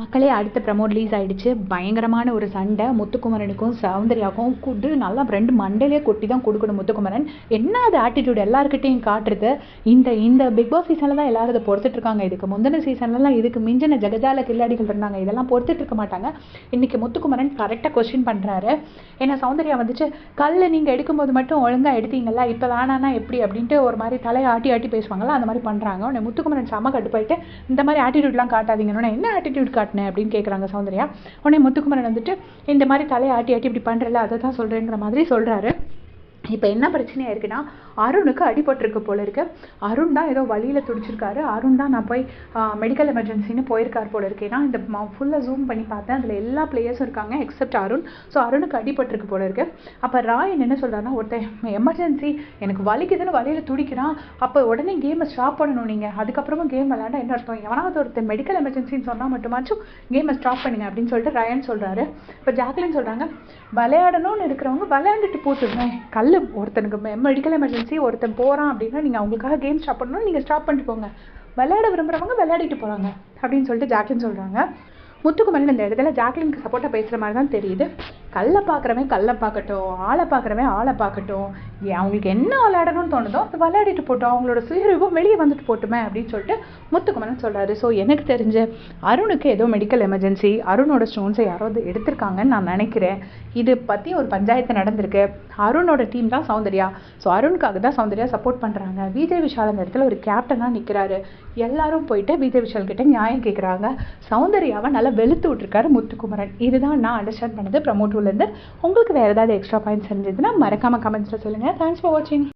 மக்களே அடுத்த promo release ஆகிடுச்சு பயங்கரமான ஒரு சண்டை. முத்துக்குமரனுக்கும் சௌந்தர்யாவுக்கும் குடு நல்லா ரெண்டு மண்டையிலே கொட்டி தான் கொடுக்கணும் முத்துக்குமரன். என்ன அது ஆட்டிடியூட் எல்லாருக்கிட்டையும் காட்டுறது? இந்த இந்த பிக் பாஸ் சீசனில் தான் எல்லாரும் இதை பொறுத்துட்டு இருக்காங்க இதுக்கு முந்தின சீசன்லலாம் இதுக்கு மிஞ்சின ஜெகஜால கில்லாடிகள் இருந்தாங்க. இதெல்லாம் பொறுத்துட்டு இருக்க மாட்டாங்க. இன்றைக்கி முத்துக்குமரன் கரெக்டாக கொஸ்டின் பண்ணுறாரு ஏன்னா சௌந்தர்யா வந்துச்சு கல்லில் நீங்கள் எடுக்கும்போது மட்டும் ஒழுங்காக எடுத்தீங்களா இப்போ வேணானா எப்படி? அப்படின்ட்டு ஒரு மாதிரி தலையை ஆட்டி ஆட்டி பேசுவாங்களா அந்த மாதிரி பண்ணுறாங்க உடனே முத்துக்குமரன் செம கட்டுப்பாயிட்டு இந்த மாதிரி ஆட்டிடியூட்லாம் காட்டாதீங்கன்னு என்ன ஆட்டிடியூட் காட்டினேன் அப்படின்னு கேட்குறாங்க சௌந்தர்யா. உடனே முத்துக்குமரன் வந்துட்டு இந்த மாதிரி தலையை ஆட்டி ஆட்டி இப்படி பண்ணுறல அதை தான் சொல்கிறேங்கிற மாதிரி சொல்கிறாரு இப்போ என்ன பிரச்சனையாக இருக்குன்னா அருணுக்கு அடிபட்டிருக்கு போல இருக்கு. அருண் தான் ஏதோ வழியில் துடிச்சிருக்காரு. அருண் தான் நான் போய் மெடிக்கல் எமர்ஜென்சின்னு போயிருக்கார் போல இருக்கு. ஏன்னா இந்த ஃபுல்லாக ஜூம் பண்ணி பார்த்தேன். அதில் எல்லா பிளேயர்ஸும் இருக்காங்க எக்ஸப்ட் அருண். ஸோ அருணுக்கு அடிபட்டிருக்கு போல இருக்கு. அப்போ ராயன் என்ன சொல்கிறாருன்னா ஒருத்தன் எமர்ஜென்சி எனக்கு வலிக்குதுன்னு வழியில் துடிக்கிறான். அப்போ உடனே கேமை ஸ்டாப் பண்ணணும் நீங்கள் அதுக்கப்புறமா கேம் விளையாண்டா என்ன அர்த்தம்? எவனாவது ஒருத்தர் மெடிக்கல் எமர்ஜென்சின்னு சொன்னால் மட்டுமாச்சும் கேமை ஸ்டாப் பண்ணுங்க அப்படின்னு சொல்லிட்டு ராயன் சொல்கிறாரு இப்போ ஜாக்லின் சொல்கிறாங்க விளையாடணும்னு இருக்கிறவங்க விளையாண்டுட்டு போட்டுருவேன் கல் ஒருத்தனுக்கு மெடிக்கல் எமர்ஜென்சி ஒருத்தன் போகிறான் அப்படின்னா நீங்கள் அவங்களுக்காக கேம் ஸ்டாப் பண்ணணும் நீங்கள் ஸ்டாப் பண்ணிட்டு போங்க. விளையாட விரும்புகிறவங்க விளையாடிட்டு போகிறாங்க அப்படின்னு சொல்லிட்டு ஜாக்லின் சொல்கிறாங்க முத்துக்குமரன் இந்த இடத்துல ஜாக்லினுக்கு சப்போர்ட்டாக பேசுகிற மாதிரி தான் தெரியுது. கல்லை பார்க்குறவன் கல்லை பார்க்கட்டும் ஆளை பார்க்குறவன் ஆளை பார்க்கட்டும். அவங்களுக்கு என்ன விளையாடணும்னு தோணுதோ அது விளையாடிட்டு போட்டோம். அவங்களோட சுயரூபம் வெளியே வந்துட்டு போட்டுமே அப்படின்னு சொல்லிட்டு முத்துக்குமரன் சொல்கிறாரு ஸோ எனக்கு தெரிஞ்ச அருணுக்கு ஏதோ மெடிக்கல் எமர்ஜென்சி அருணோட ஸ்டோன்ஸை யாராவது எடுத்திருக்காங்கன்னு நான் நினைக்கிறேன். இது பற்றி ஒரு பஞ்சாயத்து நடந்திருக்கு. அருணோட டீம் தான் சௌந்தர்யா. ஸோ அருணுக்காக தான் சௌந்தர்யா சப்போர்ட் பண்ணுறாங்க விஜய் விஷால் அந்த இடத்துல ஒரு கேப்டனாக நிற்கிறாரு எல்லாரும் போயிட்டு விஜய் விஷால் கிட்ட நியாயம் கேட்குறாங்க சௌந்தர்யாவை நல்லா வெளுத்து விட்டுருக்காரு முத்துக்குமரன். இதுதான் நான் அண்டர்ஸ்டாண்ட் பண்ணது ப்ரமோட்டூலேருந்து உங்களுக்கு வேறு ஏதாவது எக்ஸ்ட்ரா பாயிண்ட்ஸ் இருந்ததுன்னா மறக்காமல் கமெண்ட்ஸில் சொல்லுங்கள் தேங்க்ஸ் ஃபார் வாட்சிங்